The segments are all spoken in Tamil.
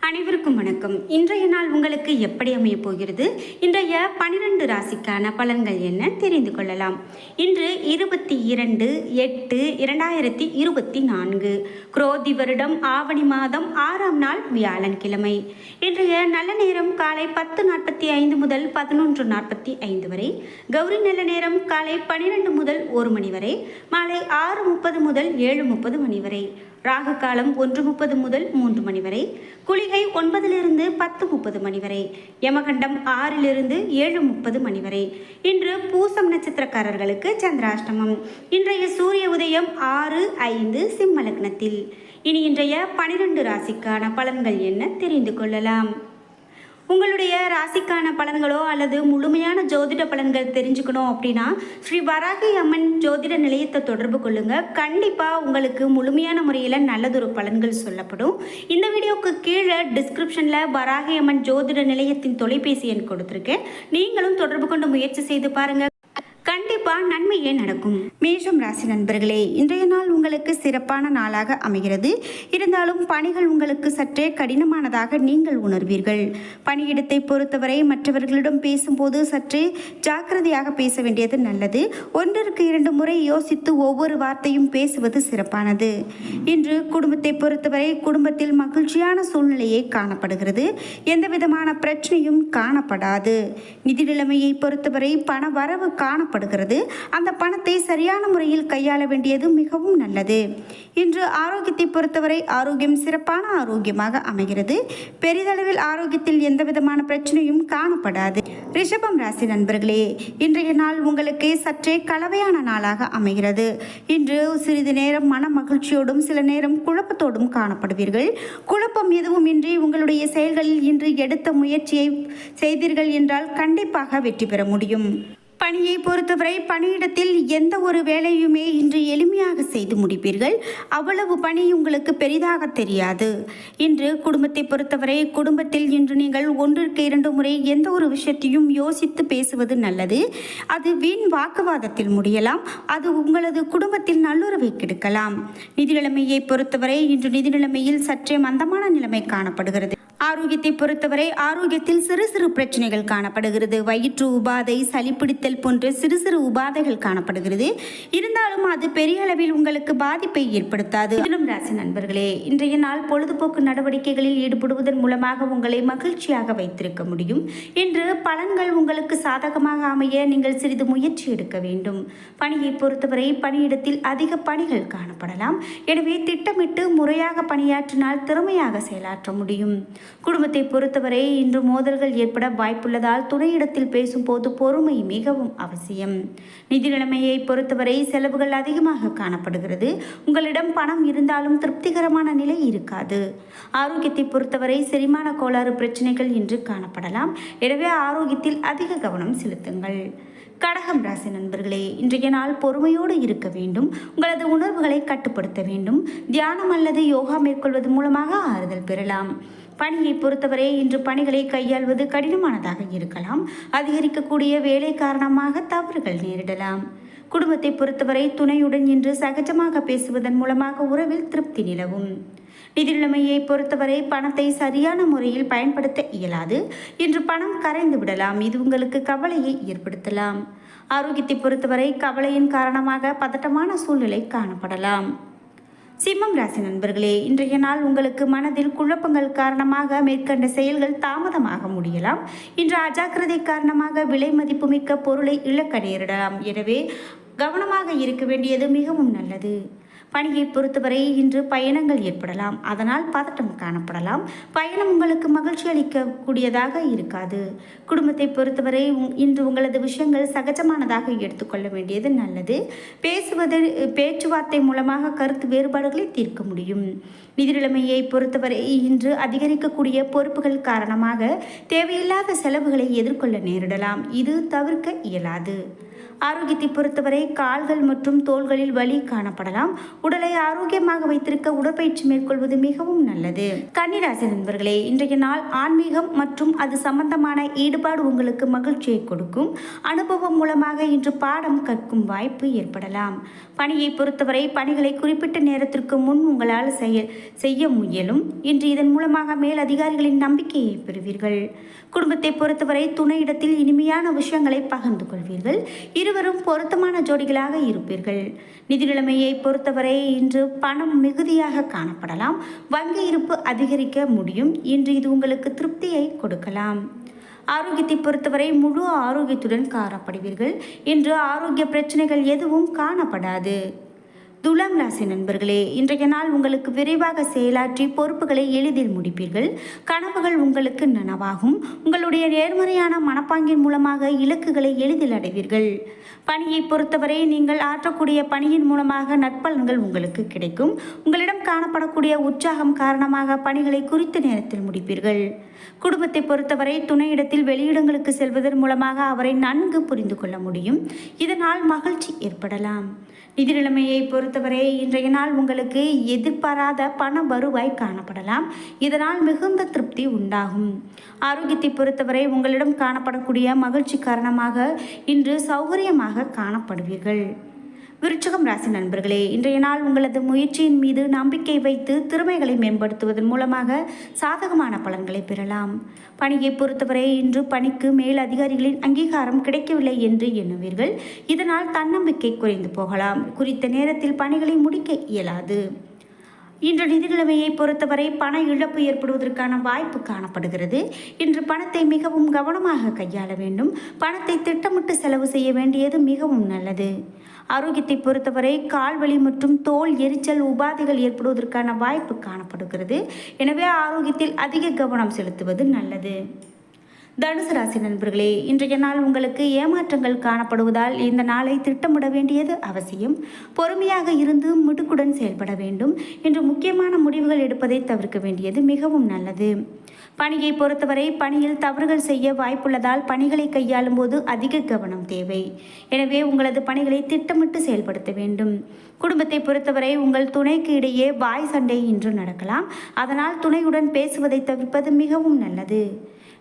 அனைவருக்கும் வணக்கம். இன்றைய நாள் உங்களுக்கு எப்படி அமைய போகிறது? இன்றைய பனிரெண்டு ராசிக்கான பலன்கள் என்ன? தெரிந்து கொள்ளலாம். இன்று இருபத்தி இரண்டு எட்டு இரண்டாயிரத்தி இருபத்தி நான்கு. குரோதி வருடம் ஆவணி மாதம் ஆறாம் நாள் வியாழன்கிழமை. இன்றைய நல்ல நேரம் காலை பத்து நாற்பத்தி ஐந்து முதல் பதினொன்று நாற்பத்தி ஐந்து வரை. கௌரி நல்ல நேரம் காலை பனிரெண்டு முதல் ஒரு மணி வரை. மாலை ஆறு முப்பது முதல் ஏழு முப்பது மணி வரை. ராகு காலம் ஒன்று முப்பது முதல் மூன்று மணி வரை குளிகை ஒன்பதிலிருந்து பத்து முப்பது மணி வரை யமகண்டம் ஆறிலிருந்து ஏழு முப்பது மணி வரை. இன்று பூசம் நட்சத்திரக்காரர்களுக்கு சந்திராஷ்டமம். இன்றைய சூரிய உதயம் ஆறு ஐந்து சிம்ம லக்னத்தில். இனி இன்றைய பனிரெண்டு ராசிக்கான பலன்கள் என்ன தெரிந்து கொள்ளலாம்? உங்களுடைய ராசிக்கான பலன்களோ அல்லது முழுமையான ஜோதிட பலன்கள் தெரிஞ்சுக்கணும் அப்படின்னா ஸ்ரீ வராகி அம்மன் ஜோதிட நிலையத்தை தொடர்பு கொள்ளுங்க. கண்டிப்பாக உங்களுக்கு முழுமையான முறையில் நல்லதொரு பலன்கள் சொல்லப்படும். இந்த வீடியோவுக்கு கீழே டிஸ்கிரிப்ஷனில் வராகி அம்மன் ஜோதிட நிலையத்தின் தொலைபேசி எண் கொடுத்துருக்கேன். நீங்களும் தொடர்பு கொண்டு முயற்சி செய்து பாருங்கள் கண்டிப்பா நன்மையே நடக்கும். மேஷம் ராசி நண்பர்களே இன்றைய நாள் உங்களுக்கு சிறப்பான நாளாக அமைகிறது. இருந்தாலும் பணிகள் உங்களுக்கு சற்றே கடினமானதாக நீங்கள் உணர்வீர்கள். பணியிடத்தை பொறுத்தவரை மற்றவர்களிடம் பேசும்போது சற்றே ஜாக்கிரதையாக பேச வேண்டியது நல்லது. ஒன்றிற்கு இரண்டு முறை யோசித்து ஒவ்வொரு வார்த்தையும் பேசுவது சிறப்பானது. இன்று குடும்பத்தை பொறுத்தவரை குடும்பத்தில் மகிழ்ச்சியான சூழ்நிலையே காணப்படுகிறது. எந்த விதமான பிரச்சனையும் காணப்படாது. நிதி நிலைமையை பொறுத்தவரை பண வரவு காணப்படும். தேவைப்படுகிறது அந்த பணத்தை சரியான முறையில் கையாள வேண்டியது மிகவும் நல்லது. இன்று ஆரோக்கியத்தை பொறுத்தவரை ஆரோக்கியம் சிறப்பான ஆரோக்கியமாக அமைகிறது. பெரிதளவில் ஆரோக்கியத்தில் எந்தவிதமான பிரச்சனையும் காணப்படாது. ரிஷபம் ராசி நண்பர்களே இன்றைய நாள் உங்களுக்கு சற்றே கலவையான நாளாக அமைகிறது. இன்று சிறிது நேரம் மன மகிழ்ச்சியோடும் சில நேரம் குழப்பத்தோடும் காணப்படுவீர்கள். குழப்பம் எதுவும் இன்றி உங்களுடைய செயல்களில் இன்று எடுத்த முயற்சியை செய்தீர்கள் என்றால் கண்டிப்பாக வெற்றி பெற முடியும். பணியை பொறுத்தவரை பணியிடத்தில் எந்த ஒரு வேலையுமே இன்று எளிமையாக செய்து முடிப்பீர்கள். அவ்வளவு பணி உங்களுக்கு பெரிதாக தெரியாது. இன்று குடும்பத்தை பொறுத்தவரை குடும்பத்தில் இன்று நீங்கள் ஒன்றிற்கு இரண்டு முறை எந்த ஒரு விஷயத்தையும் யோசித்து பேசுவது நல்லது. அது வீண் வாக்குவாதத்தில் முடியலாம். அது உங்களது குடும்பத்தில் நல்லுறவை கெடுக்கலாம். நிதி நிலைமையை பொறுத்தவரை இன்று நிதி நிலைமையில் சற்றே மந்தமான நிலைமை காணப்படுகிறது. ஆரோக்கியத்தை பொறுத்தவரை ஆரோக்கியத்தில் சிறு சிறு பிரச்சனைகள் காணப்படுகிறது. வயிற்று உபாதை சளிப்பிடித்தல் போன்ற சிறு சிறு உபாதைகள் காணப்படுகிறது. இருந்தாலும் அது பெரிய அளவில் உங்களுக்கு பாதிப்பை ஏற்படுத்தாது. மிதுனம் ராசி நண்பர்களே இன்றைய நாள் பொழுதுபோக்கு நடவடிக்கைகளில் ஈடுபடுவதன் மூலமாக உங்களை மகிழ்ச்சியாக வைத்திருக்க முடியும். இன்று பலன்கள் உங்களுக்கு சாதகமாக அமைய நீங்கள் சிறிது முயற்சி எடுக்க வேண்டும். பணியை பொறுத்தவரை பணியிடத்தில் அதிக பணிகள் காணப்படலாம். எனவே திட்டமிட்டு முறையாக பணியாற்றினால் திறமையாக செயலாற்ற முடியும். குடும்பத்தை பொறுத்தவரை இன்று மோதல்கள் ஏற்பட வாய்ப்புள்ளதால் துணையிடத்தில் பேசும்போது பொறுமை மிகவும் அவசியம். நிதி நிலைமையை பொறுத்தவரை செலவுகள் அதிகமாக காணப்படுகிறது. உங்களிடம் பணம் இருந்தாலும் திருப்திகரமான நிலை இருக்காது. ஆரோக்கியத்தை பொறுத்தவரை செரிமான கோளாறு பிரச்சனைகள் இன்று காணப்படலாம். எனவே ஆரோக்கியத்தில் அதிக கவனம் செலுத்துங்கள். கடகம் ராசி நண்பர்களே இன்றைய நாள் பொறுமையோடு இருக்க வேண்டும். உங்களது உணர்வுகளை கட்டுப்படுத்த வேண்டும். தியானம் அல்லது யோகா மேற்கொள்வது மூலமாக ஆறுதல் பெறலாம். பணியை பொறுத்தவரை இன்று பணிகளை கையாள்வது கடினமானதாக இருக்கலாம். அதிகரிக்கக்கூடிய வேலை காரணமாக தவறுகள் நேரிடலாம். குடும்பத்தை பொறுத்தவரை துணையுடன் இன்று சகஜமாக பேசுவதன் மூலமாக உறவில் திருப்தி நிலவும். நிதிநிலைமையை பொறுத்தவரை பணத்தை சரியான முறையில் பயன்படுத்த இயலாது. இன்று பணம் கரைந்து விடலாம். இது உங்களுக்கு கவலையை ஏற்படுத்தலாம். ஆரோக்கியத்தை பொறுத்தவரை கவலையின் காரணமாக பதட்டமான சூழ்நிலை காணப்படலாம். சிம்மம் ராசி நண்பர்களே இன்றைய நாள் உங்களுக்கு மனதில் குழப்பங்கள் காரணமாக மேற்கண்ட செயல்கள் தாமதமாக முடியலாம். இன்று அஜாக்கிரதை காரணமாக விலை மதிப்புமிக்க பொருளை இழக்க நேரிடலாம். எனவே கவனமாக இருக்க வேண்டியது மிகவும் நல்லது. பணியை பொறுத்தவரை இன்று பயணங்கள் ஏற்படலாம். அதனால் பதட்டம் காணப்படலாம். பயணம் உங்களுக்கு மகிழ்ச்சி அளிக்கக்கூடியதாக இருக்காது. குடும்பத்தை பொறுத்தவரை இன்று உங்களது விஷயங்கள் சகஜமானதாக எடுத்துக்கொள்ள வேண்டியது நல்லது. பேசுவது பேச்சுவார்த்தை மூலமாக கருத்து வேறுபாடுகளை தீர்க்க முடியும். நிதிநிலைமையை பொறுத்தவரை இன்று அதிகரிக்கக்கூடிய பொறுப்புகள் காரணமாக தேவையில்லாத செலவுகளை எதிர்கொள்ள நேரிடலாம். இது தவிர்க்க இயலாது. ஆரோக்கியத்தை பொறுத்தவரை கால்கள் மற்றும் தோள்களில் வலி காணப்படலாம். உடலை ஆரோக்கியமாக வைத்திருக்க உடற்பயிற்சி மேற்கொள்வது மிகவும் நல்லது. கன்னிராசி நண்பர்களே இன்றைய நாள் ஆன்மீகம் மற்றும் அது சம்பந்தமான ஈடுபாடு உங்களுக்கு மகிழ்ச்சியை கொடுக்கும். அனுபவம் மூலமாக இன்று பாடம் கற்கும் வாய்ப்பு ஏற்படலாம். பணியை பொறுத்தவரை பணிகளை குறிப்பிட்ட நேரத்திற்கு முன் உங்களால் செய்ய செய்ய முயலும். இன்று இதன் மூலமாக மேல் அதிகாரிகளின் நம்பிக்கையை பெறுவீர்கள். குடும்பத்தை பொறுத்தவரை துணையிடத்தில் இனிமையான விஷயங்களை பகிர்ந்து கொள்வீர்கள். இருவரும் பொருத்தமான ஜோடிகளாக இருப்பீர்கள். நிதி நிலைமையை பொறுத்தவரை இன்று பணம் மிகுதியாக காணப்படலாம். வங்கி இருப்பு அதிகரிக்க முடியும். இன்று இது உங்களுக்கு திருப்தியை கொடுக்கலாம். ஆரோக்கியத்தை பொறுத்தவரை முழு ஆரோக்கியத்துடன் காணப்படுவீர்கள். இன்று ஆரோக்கிய பிரச்சனைகள் எதுவும் காணப்படாது. துலாம் ராசி நண்பர்களே இன்றைய நாள் உங்களுக்கு விரைவாக செயலாற்றி பொறுப்புகளை எளிதில் முடிப்பீர்கள். கனவுகள் உங்களுக்கு நனவாகும். உங்களுடைய நேர்மறையான மனப்பாங்கின் மூலமாக இலக்குகளை எளிதில் அடைவீர்கள். பணியை பொறுத்தவரை நீங்கள் ஆற்றக்கூடிய பணியின் மூலமாக நற்பலன்கள் உங்களுக்கு கிடைக்கும். உங்களிடம் காணப்படக்கூடிய உற்சாகம் காரணமாக பணிகளை குறித்த நேரத்தில் முடிப்பீர்கள். குடும்பத்தை பொறுத்தவரை துணையிடத்தில் வெளியிடங்களுக்கு செல்வதன் மூலமாக அவரை நன்கு புரிந்து கொள்ள முடியும். இதனால் மகிழ்ச்சி ஏற்படலாம். நிதி நிலைமையை பொறுத்தவரை இன்றைய நாள் உங்களுக்கு எதிர்பாராத பண வருவாய் காணப்படலாம். இதனால் மிகுந்த திருப்தி உண்டாகும். ஆரோக்கியத்தை பொறுத்தவரை உங்களிடம் காணப்படக்கூடிய மகிழ்ச்சி காரணமாக இன்று சௌகரியமாக காணப்படுவீர்கள். விருச்சகம் ராசி நண்பர்களே இன்றைய நாள் உங்களது முயற்சியின் மீது நம்பிக்கை வைத்து திறமைகளை மேம்படுத்துவதன் மூலமாக சாதகமான பலன்களை பெறலாம். பணியை பொறுத்தவரை இன்று பணிக்கு மேல் அதிகாரிகளின் அங்கீகாரம் கிடைக்கவில்லை என்று எண்ணுவீர்கள். இதனால் தன்னம்பிக்கை குறைந்து போகலாம். குறித்த நேரத்தில் பணிகளை முடிக்க இயலாது. இன்று நிதிநிலைமையை பொறுத்தவரை பண இழப்பு ஏற்படுவதற்கான வாய்ப்பு காணப்படுகிறது. இன்று பணத்தை மிகவும் கவனமாக கையாள வேண்டும். பணத்தை திட்டமிட்டு செலவு செய்ய வேண்டியது மிகவும் நல்லது. ஆரோக்கியத்தை பொறுத்தவரை கால்வலி மற்றும் தோல் எரிச்சல் உபாதைகள் ஏற்படுவதற்கான வாய்ப்பு காணப்படுகிறது. எனவே ஆரோக்கியத்தில் அதிக கவனம் செலுத்துவது நல்லது. தனுசு ராசி நண்பர்களே இன்றைய நாள் உங்களுக்கு ஏமாற்றங்கள் காணப்படுவதால் இந்த நாளை திட்டமிட வேண்டியது அவசியம். பொறுமையாக இருந்து மிடுக்குடன் செயல்பட வேண்டும். என்று முக்கியமான முடிவுகள் எடுப்பதை தவிர்க்க வேண்டியது மிகவும் நல்லது. பணியை பொறுத்தவரை பணியில் தவறுகள் செய்ய வாய்ப்புள்ளதால் பணிகளை கையாளும் போது அதிக கவனம் தேவை. எனவே உங்களது பணிகளை திட்டமிட்டு செயல்படுத்த வேண்டும். குடும்பத்தை பொறுத்தவரை உங்கள் துணைக்கு இடையே வாய் சண்டை இன்று நடக்கலாம். அதனால் துணையுடன் பேசுவதை தவிர்ப்பது மிகவும் நல்லது.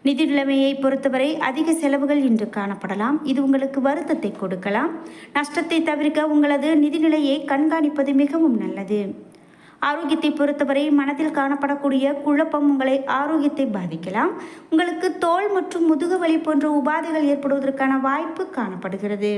நிதி நிலைமையை பொறுத்தவரை அதிக செலவுகள் இன்று காணப்படலாம். இது உங்களுக்கு வருத்தத்தை கொடுக்கலாம். நஷ்டத்தை தவிர்க்க உங்களது நிதிநிலையை கண்காணிப்பது மிகவும் நல்லது. ஆரோக்கியத்தை பொறுத்தவரை மனதில் காணப்படக்கூடிய குழப்பம் உங்களை ஆரோக்கியத்தை பாதிக்கலாம். உங்களுக்கு தோல் மற்றும் முதுகு வலி போன்ற உபாதைகள் ஏற்படுவதற்கான வாய்ப்பு காணப்படுகிறது.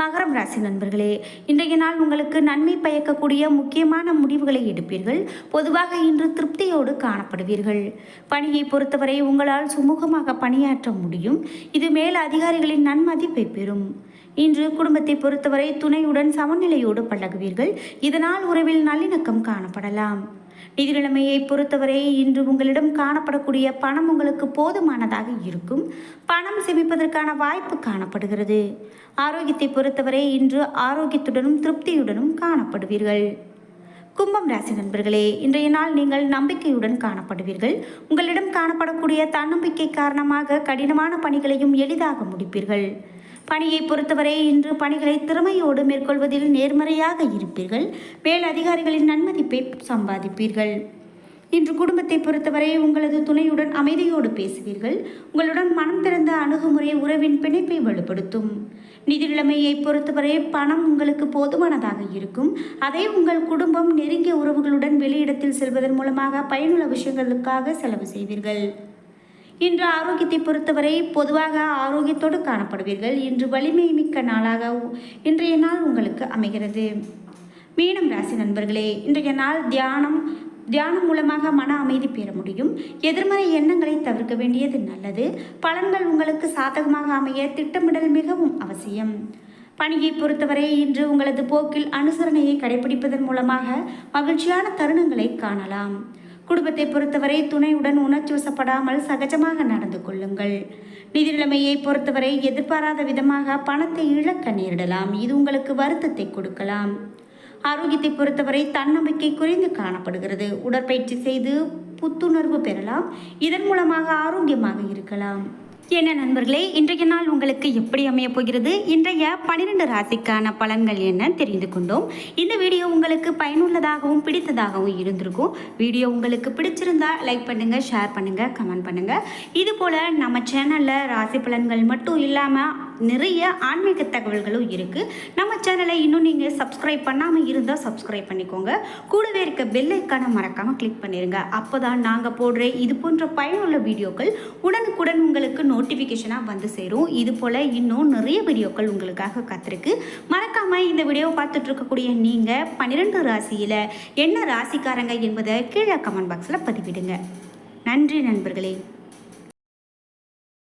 மகரம் ராசி நண்பர்களே இன்றைய நாள் உங்களுக்கு நன்மை பயக்கக்கூடிய முக்கியமான முடிவுகளை எடுப்பீர்கள். பொதுவாக இன்று திருப்தியோடு காணப்படுவீர்கள். பணியை பொறுத்தவரை உங்களால் சுமூகமாக பணியாற்ற முடியும். இது மேல் அதிகாரிகளின் நன்மதிப்பை பெறும். இன்று குடும்பத்தை பொறுத்தவரை துணையுடன் சமநிலையோடு பழகுவீர்கள். இதனால் உறவில் நல்லிணக்கம் காணப்படலாம். நிதிநிலைமையை பொறுத்தவரை இன்று உங்களிடம் காணப்படக்கூடிய பணம் உங்களுக்கு போதுமானதாக இருக்கும். பணம் சேமிப்பதற்கான வாய்ப்பு காணப்படுகிறது. ஆரோக்கியத்தை பொறுத்தவரை இன்று ஆரோக்கியத்துடனும் திருப்தியுடனும் காணப்படுவீர்கள். கும்பம் ராசி நண்பர்களே இன்றைய நாள் நீங்கள் நம்பிக்கையுடன் காணப்படுவீர்கள். உங்களிடம் காணப்படக்கூடிய தன்னம்பிக்கை காரணமாக கடினமான பணிகளையும் எளிதாக முடிப்பீர்கள். பணியை பொறுத்தவரை இன்று பணிகளை திறமையோடு மேற்கொள்வதில் நேர்மறையாக இருப்பீர்கள். மேல் அதிகாரிகளின் நன்மதிப்பை சம்பாதிப்பீர்கள். இன்று குடும்பத்தை பொறுத்தவரை உங்களது துணையுடன் அமைதியோடு பேசுவீர்கள். உங்களுடன் மனம் திறந்த அணுகுமுறை உறவின் பிணைப்பை வலுப்படுத்தும். நிதி நிலைமையை பொறுத்தவரை பணம் உங்களுக்கு போதுமானதாக இருக்கும். அதை உங்கள் குடும்பம் நெருங்கிய உறவுகளுடன் வெளியிடத்தில் செல்வதன் மூலமாக பயனுள்ள விஷயங்களுக்காக செலவு செய்வீர்கள். இன்று ஆரோக்கியத்தை பொறுத்தவரை பொதுவாக ஆரோக்கியத்தோடு காணப்படுவீர்கள். இன்று வலிமை மிக்க நாளாக உ- இன்றைய நாள் உங்களுக்கு அமைகிறது. மீனம் ராசி நண்பர்களே இன்றைய நாள் தியானம் தியானம் மூலமாக மன அமைதி பெற முடியும். எதிர்மறை எண்ணங்களை தவிர்க்க வேண்டியது நல்லது. பலன்கள் உங்களுக்கு சாதகமாக அமைய திட்டமிடல் மிகவும் அவசியம். பணியை பொறுத்தவரை இன்று உங்களது போக்கில் அனுசரணையை கடைபிடிப்பதன் மூலமாக மகிழ்ச்சியான தருணங்களை காணலாம். குடும்பத்தை பொறுத்தவரை துணையுடன் உணர்ச்சி வசப்படாமல் சகஜமாக நடந்து கொள்ளுங்கள். நிதி நிலைமையை பொறுத்தவரை எதிர்பாராத விதமாக பணத்தை இழக்க நேரிடலாம். இது உங்களுக்கு வருத்தத்தை கொடுக்கலாம். ஆரோக்கியத்தை பொறுத்தவரை தன்னம்பிக்கை குறைந்து காணப்படுகிறது. உடற்பயிற்சி செய்து புத்துணர்வு பெறலாம். இதன் மூலமாக ஆரோக்கியமாக இருக்கலாம். என்ன நண்பர்களே இன்றைய நாள் உங்களுக்கு எப்படி அமைய போகிறது? இன்றைய பன்னிரெண்டு ராசிக்கான பலன்கள் என்ன தெரிந்து கொண்டோம். இந்த வீடியோ உங்களுக்கு பயனுள்ளதாகவும் பிடித்ததாகவும் இருந்திருக்கும். வீடியோ உங்களுக்கு பிடிச்சிருந்தா லைக் பண்ணுங்க ஷேர் பண்ணுங்க கமெண்ட் பண்ணுங்க. இது போல நம்ம சேனல்ல ராசி பலன்கள் மட்டும் இல்லாமல் நிறைய ஆன்மீக தகவல்களும் இருக்குது நம்ம சேனலை இன்னும் நீங்கள் சப்ஸ்கிரைப் பண்ணாமல் இருந்தால் சப்ஸ்கிரைப் பண்ணிக்கோங்க. கூடவே இருக்க பெல்லைக்கான மறக்காமல் கிளிக் பண்ணிடுங்க அப்போ தான் நாங்கள் போடுற இது போன்ற பயனுள்ள வீடியோக்கள் உடனுக்குடன் உங்களுக்கு நோட்டிஃபிகேஷனாக வந்து சேரும். இது போல் இன்னும் நிறைய வீடியோக்கள் உங்களுக்காக காத்திருக்கு. மறக்காமல் இந்த வீடியோவை பார்த்துட்டு இருக்கக்கூடிய நீங்கள் பன்னிரெண்டு ராசியில் என்ன ராசிக்காரங்க என்பதை கீழே கமெண்ட் பாக்ஸில் பதிவிடுங்க. நன்றி நண்பர்களே.